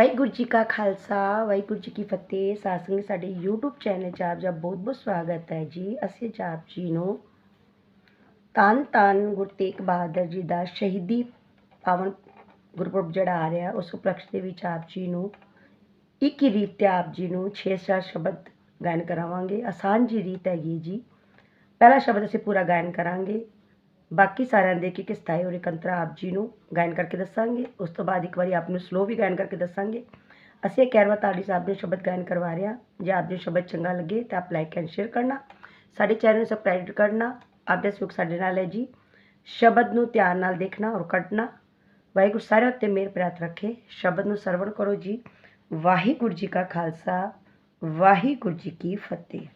ਵਾਹਿਗੁਰੂ ਜੀ ਕਾ ਖਾਲਸਾ, ਵਾਹਿਗੁਰੂ ਜੀ ਕੀ ਫਤਿਹ। ਸਾਧ ਸਾਡੇ YouTube ਚੈਨਲ 'ਚ ਆਪ ਜੀ ਬਹੁਤ ਬਹੁਤ ਸਵਾਗਤ ਹੈ ਜੀ। ਅਸੀਂ ਅੱਜ ਆਪ ਜੀ ਨੂੰ ਧੰਨ ਧੰਨ ਗੁਰੂ ਤੇਗ ਬਹਾਦਰ ਜੀ ਦਾ ਸ਼ਹੀਦੀ ਪਾਵਨ ਗੁਰਪੁਰਬ ਜਿਹੜਾ ਆ ਰਿਹਾ, ਉਸ ਉਪਲਕਸ਼ ਦੇ ਵਿੱਚ ਆਪ ਜੀ ਨੂੰ ਇੱਕ ਹੀ ਰੀਤ ਤੇ ਆਪ ਜੀ ਨੂੰ 6-4 ਸ਼ਬਦ ਗਾਇਨ ਕਰਾਵਾਂਗੇ। ਆਸਾਨ ਜੀ ਰੀਤ ਹੈਗੀ ਜੀ। ਪਹਿਲਾ ਸ਼ਬਦ ਅਸੀਂ ਪੂਰਾ ਗਾਇਨ ਕਰਾਂਗੇ। ਬਾਕੀ ਸਾਰਿਆਂ ਦੇ ਕਿ ਸਥਾਈ ਔਰ ਕੰਤਰਾ ਆਪ ਜੀ ਨੂੰ ਗਾਇਨ ਕਰਕੇ ਦੱਸਾਂਗੇ। ਉਸ ਤੋਂ ਬਾਅਦ ਇੱਕ ਵਾਰੀ ਆਪ ਨੂੰ ਸਲੋ ਵੀ ਗਾਇਨ ਕਰਕੇ ਦੱਸਾਂਗੇ। ਅਸੀਂ ਇਹ ਕੈਰਵਾ ਤਾੜੀ ਸਾਹਿਬ ਦੇ ਸ਼ਬਦ ਗਾਇਨ ਕਰਵਾ ਰਹੇ ਹਾਂ। ਜੇ ਆਪ ਜੀ ਨੂੰ ਸ਼ਬਦ ਚੰਗਾ ਲੱਗੇ ਤਾਂ ਆਪ ਲਾਈਕ ਐਂਡ ਸ਼ੇਅਰ ਕਰਨਾ। ਸਾਡੇ ਚੈਨਲ ਨੂੰ ਸਬਸਕ੍ਰਾਈਬ ਕਰਨਾ। ਆਪ ਦਾ ਸੁਖ ਸਾਡੇ ਨਾਲ ਹੈ ਜੀ। ਸ਼ਬਦ ਨੂੰ ਧਿਆਨ ਨਾਲ ਦੇਖਣਾ ਔਰ ਕੱਢਣਾ। ਵਾਹਿਗੁਰੂ ਸਾਰਿਆਂ ਉੱਤੇ ਮਿਹਰ ਪ੍ਰਾਤ ਰੱਖੇ। ਸ਼ਬਦ ਨੂੰ ਸਰਵਣ ਕਰੋ ਜੀ। ਵਾਹਿਗੁਰੂ ਜੀ ਕਾ ਖਾਲਸਾ। ਵਾਹਿਗੁਰੂ ਜੀ ਕੀ ਫਤਿਹ।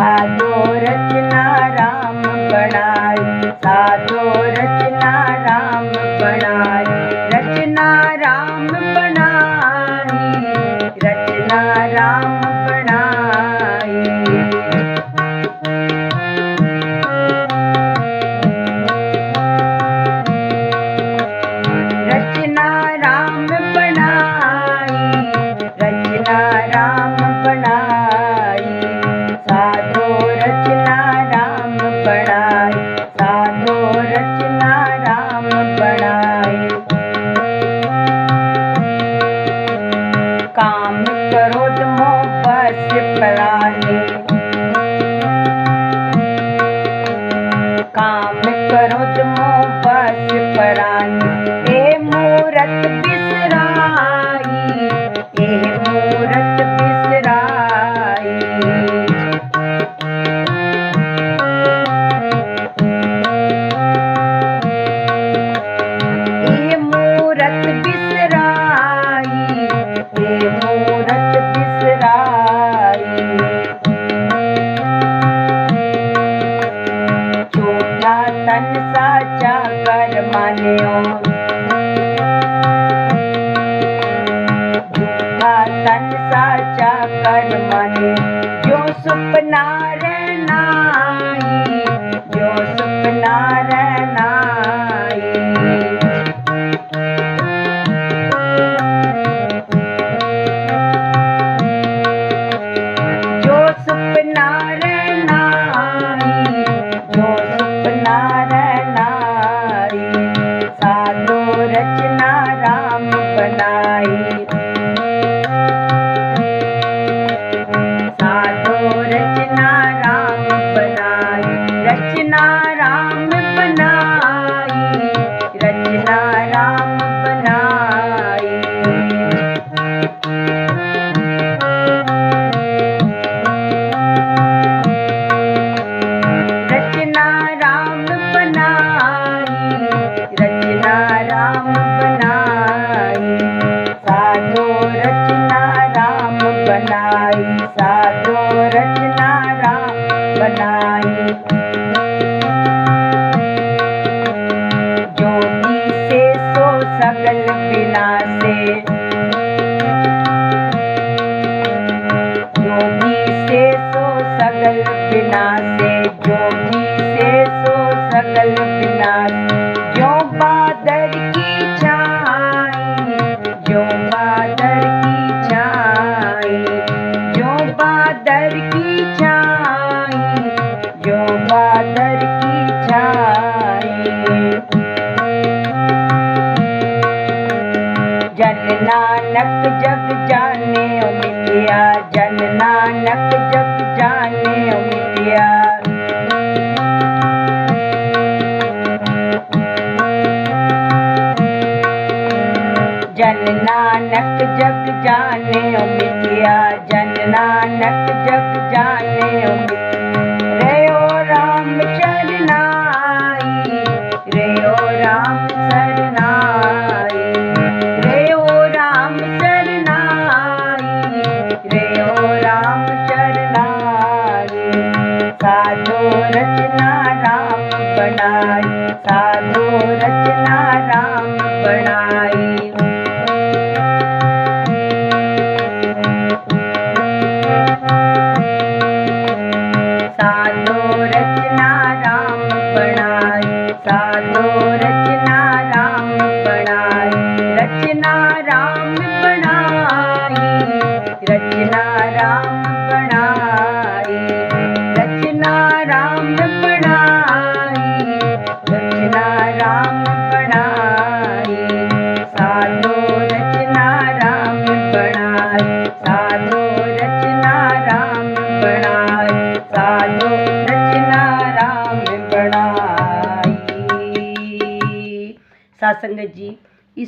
ਸਾਧੋ सकल पिना से। जन नानक जग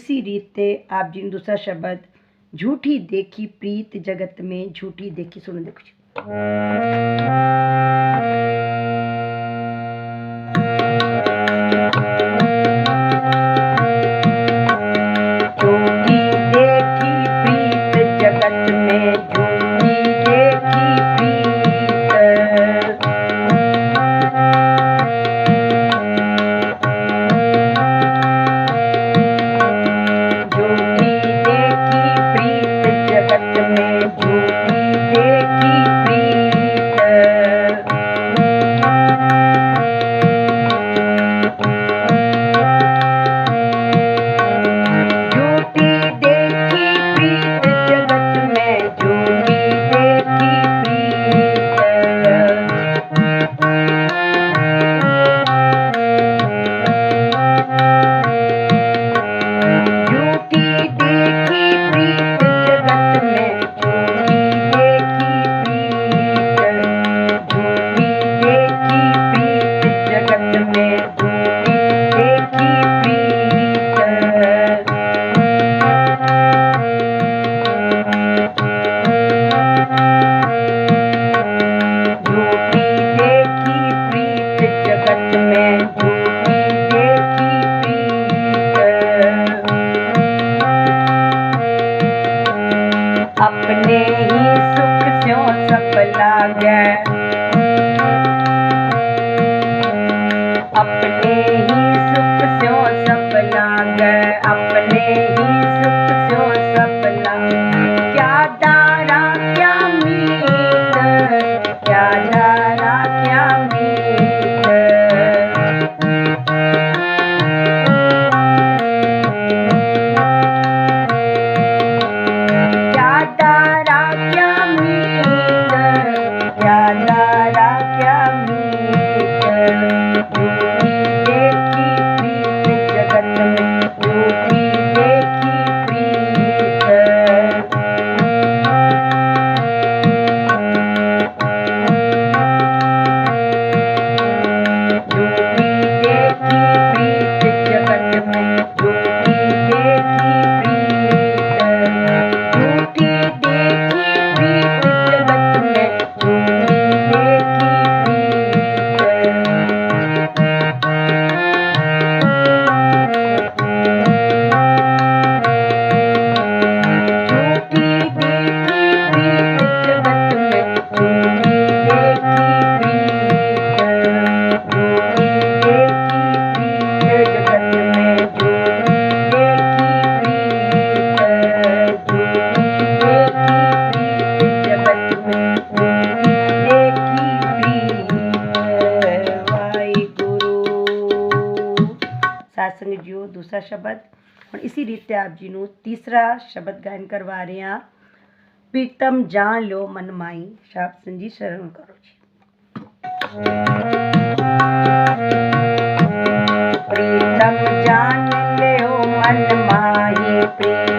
इसी रीते आप जी दूसरा शब्द झूठी देखी प्रीत जगत में झूठी देखी, सुन देखो அகற்றும் सच में सत्संग जीओ दूसरा शब्द। और इसी रीते आप जी तीसरा शब्द गायन करवा रहे हैं। प्रीतम जान लो मन माई, शाप संजी शरण करो जी। प्रीतम जान लो मन माई, प्रीतम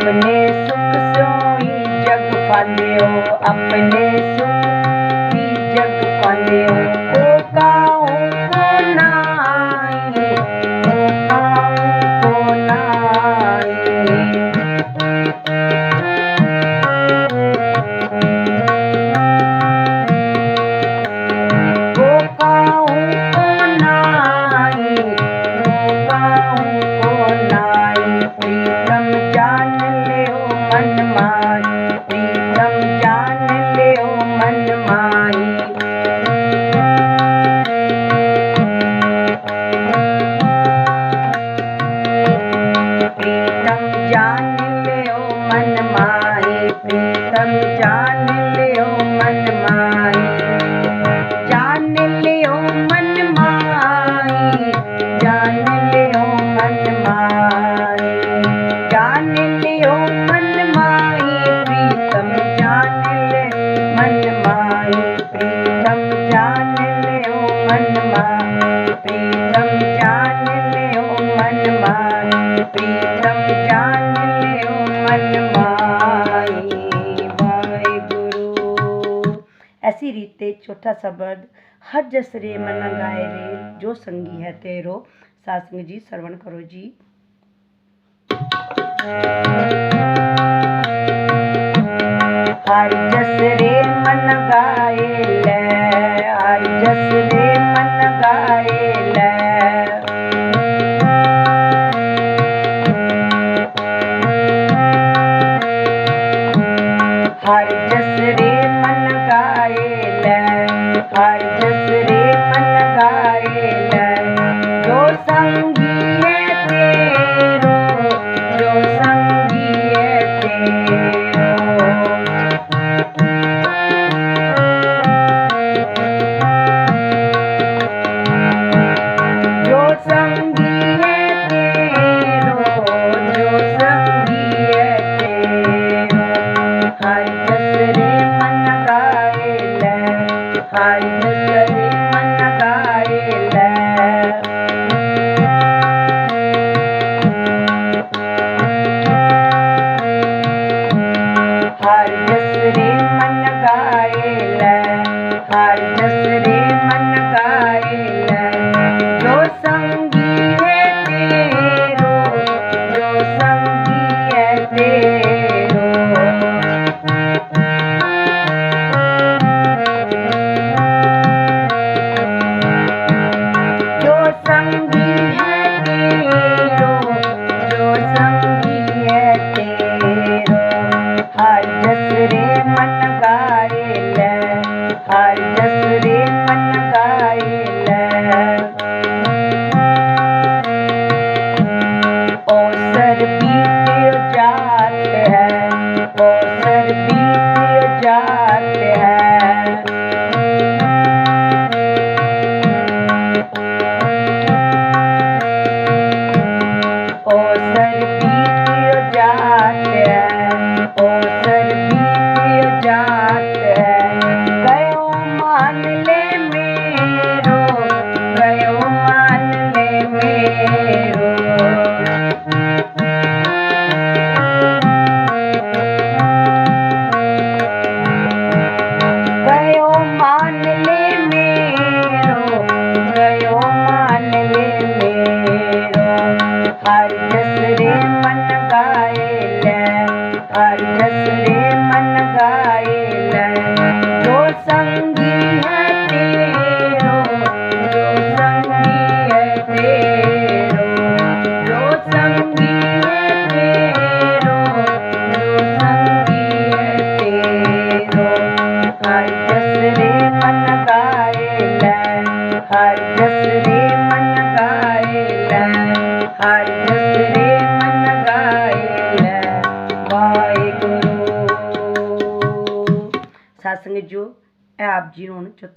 अपने सुख सोई जग फालियो अपने सुख प्रीतम लियो मन चौथा शब्द हर जसरे मन गाए रे, जो संगी है तेरो। सासंग जी, श्रवण करो जी। हर जसरे मन गाए ले हर जसरे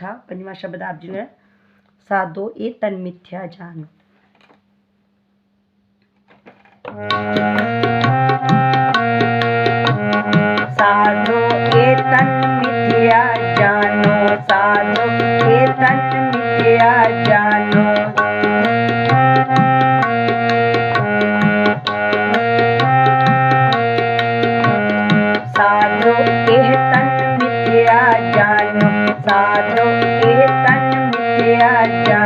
था पंजवा शब्द आप जी ने साधो ए तन मिथ्या जान। साधो ए तन मिथ्या जानो। साधो साधो कीर्तन मुझे आचार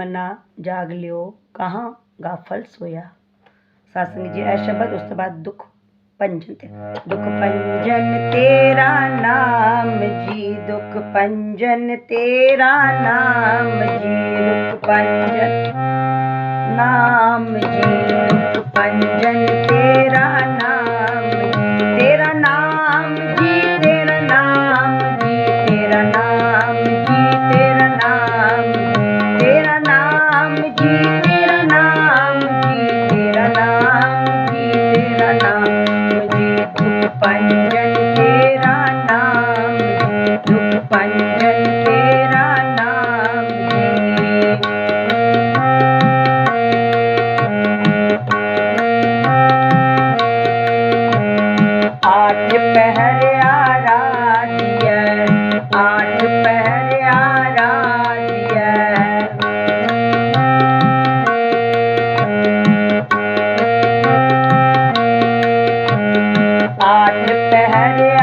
मना, जाग लियो, कहाँ गाफल सोया? सास जी जी शब्द उस बाद दुख पंजन दुख पंजन तेरा नाम जी, दुख पंजन तेरा नाम जी। आठ पहरे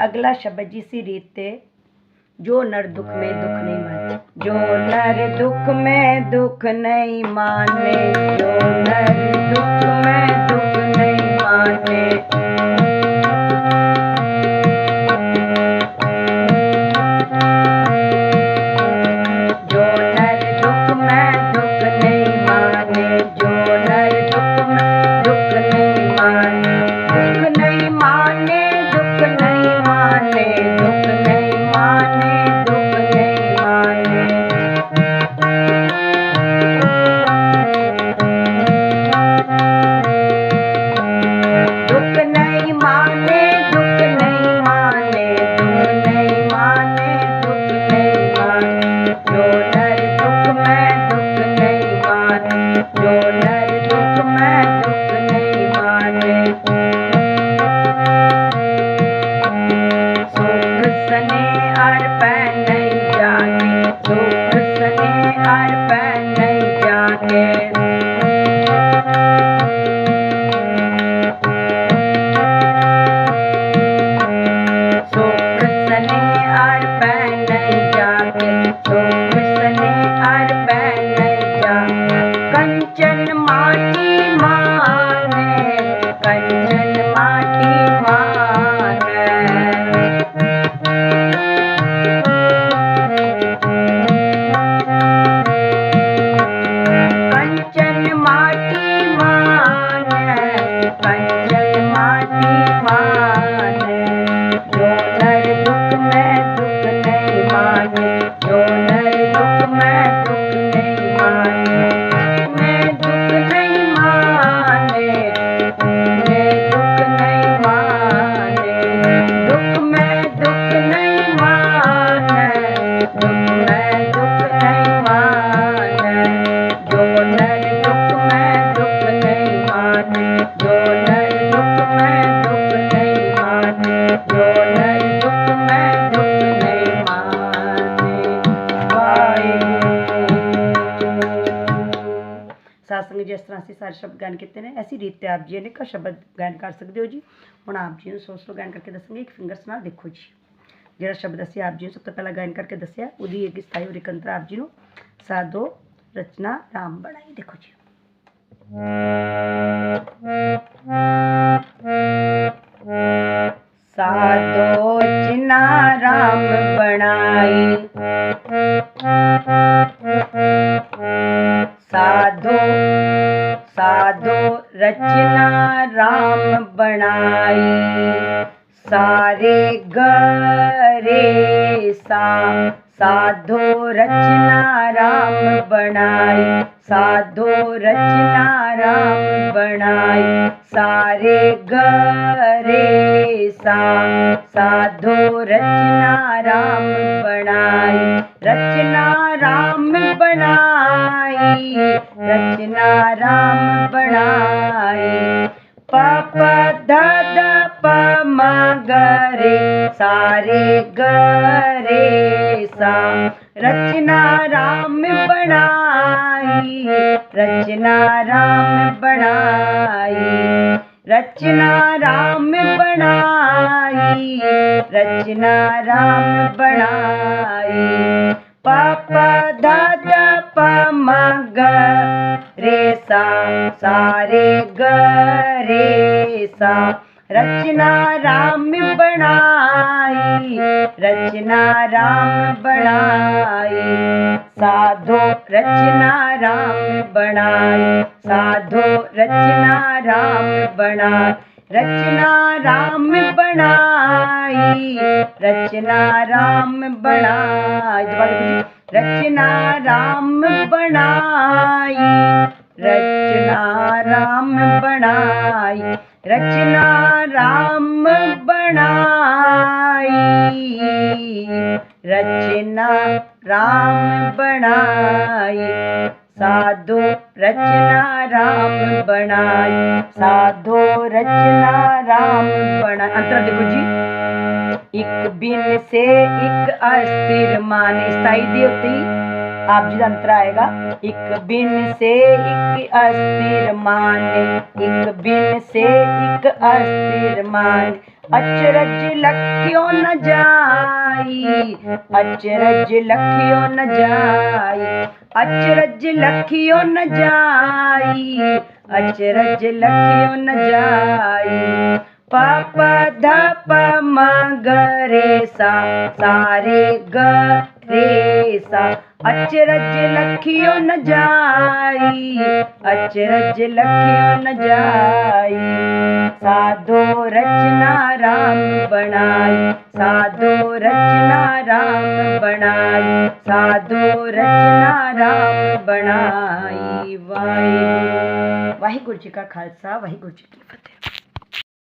अगला शब्द जिसी रीते जो नर दुख में दुख नहीं माने जो नर दुख में दुख नहीं माने जो नर दुख में दुख नहीं माने ਜਿਸ ਤਰ੍ਹਾਂ ਅਸੀਂ ਸਾਰੇ ਸ਼ਬਦ ਗਾਇਨ ਕੀਤੇ ਨੇ ਐਸੀ ਰੀਤ ਤੇ ਆਪ ਜੀ ਅਨੇਕਾਂ ਸ਼ਬਦ ਗਾਇਨ ਕਰ ਸਕਦੇ ਹੋ ਜੀ ਹੁਣ ਆਪ ਜੀ ਨੂੰ ਸੋ ਸੋ ਗਾਇਨ ਕਰਕੇ ਦੱਸਾਂਗੇ ਇੱਕ ਫਿੰਗਰਸ ਨਾਲ ਦੇਖੋ ਜੀ ਜਿਹੜਾ ਸ਼ਬਦ ਅਸੀਂ ਆਪ ਜੀ ਨੂੰ ਸਭ ਤੋਂ ਪਹਿਲਾਂ ਗਾਇਨ ਕਰਕੇ ਦੱਸਿਆ ਉਹਦੀ ਇੱਕ ਸਥਾਈ ਔਰ ਇਕੰਤਰ ਆਪ ਜੀ ਨੂੰ ਸਾਧੋ ਰਚਨਾ ਰਾਮ ਬਣਾਈ ਦੇਖੋ ਜੀ ਸਾਧੋ ਰਚਨਾ ਰਾਮ ਬਣਾਈ साधो साधो रचना राम बनाई। सारे गरे सा, साधो रचना राम बनाई। साधो रचना राम बनाई। सारे गरे सा, साधो रचना राम बनाई। रचना राम बनाई। आई रचना राम बनाई। पाप दादा पमा गरे सारे गरे सा। रचना राम बनाई, रचना राम बनाई। रचना राम बनाई, रचना राम बनाई। पापा दादा म ग रे सा सारे ग रे सा रचना राम बनाई, रचना राम बनाई। साधो रचना राम बनाई, साधो रचना राम बनाई। रचना राम बनाई, रचना राम बनाई। रचना राम बनाई, रचना राम बनाई, रचना राम बनाई, रचना राम बनाई, साधो रचना राम बनाई, साधो रचना राम बनाई अंतरा देखो जी। ਇੱਕ ਬਿਨ ਸੇ ਇੱਕ ਅਸਥਿਰ ਮਾਨੇ ਸਥਾਈ ਦੇ ਉੱਤੇ ਹੀ ਆਪ ਜੀ ਦਾ ਅੰਤਰ ਆਏਗਾ ਇੱਕ ਬਿਨ ਸੇ ਇੱਕ ਅਸਥਿਰ ਮਾਨੇ ਇੱਕ ਬਿਨ ਸੇ ਇੱਕ ਅਸਥਿਰ ਮਾਨ ਅਚਰਜ ਲਖਿਓ ਨ ਜਾਈ ਅਚਰਜ ਲਖਿਓ ਨ ਜਾਈ ਅਚਰਜ ਲਖਿਓ ਨ ਜਾਈ ਅਚਰਜ ਲਖਿਓ ਨ ਜਾਈ ਪਾਪ ਧਪ ਮਗਰੇ ਸਾ ਸਾਰੇ ਗ ਰੇ ਸਾ ਅਚਰਜ ਲਖਿਓ ਨ ਜਾਈ ਅਚਰਜ ਲਖਿਓ ਨ ਜਾਈ ਸਾਧੋ ਰਚਨਾ ਰਾਮ ਬਣਾਈ ਸਾਧੋ ਰਚਨਾ ਰਾਮ ਬਣਾਈ ਸਾਧੋ ਰਚਨਾ ਰਾਮ ਬਣਾਈ ਵਾਹਿਗੁਰੂ ਵਾਹਿਗੁਰੂ ਜੀ ਕਾ ਖਾਲਸਾ ਵਾਹਿਗੁਰੂ ਜੀ ਕੀ ਫਤਿਹ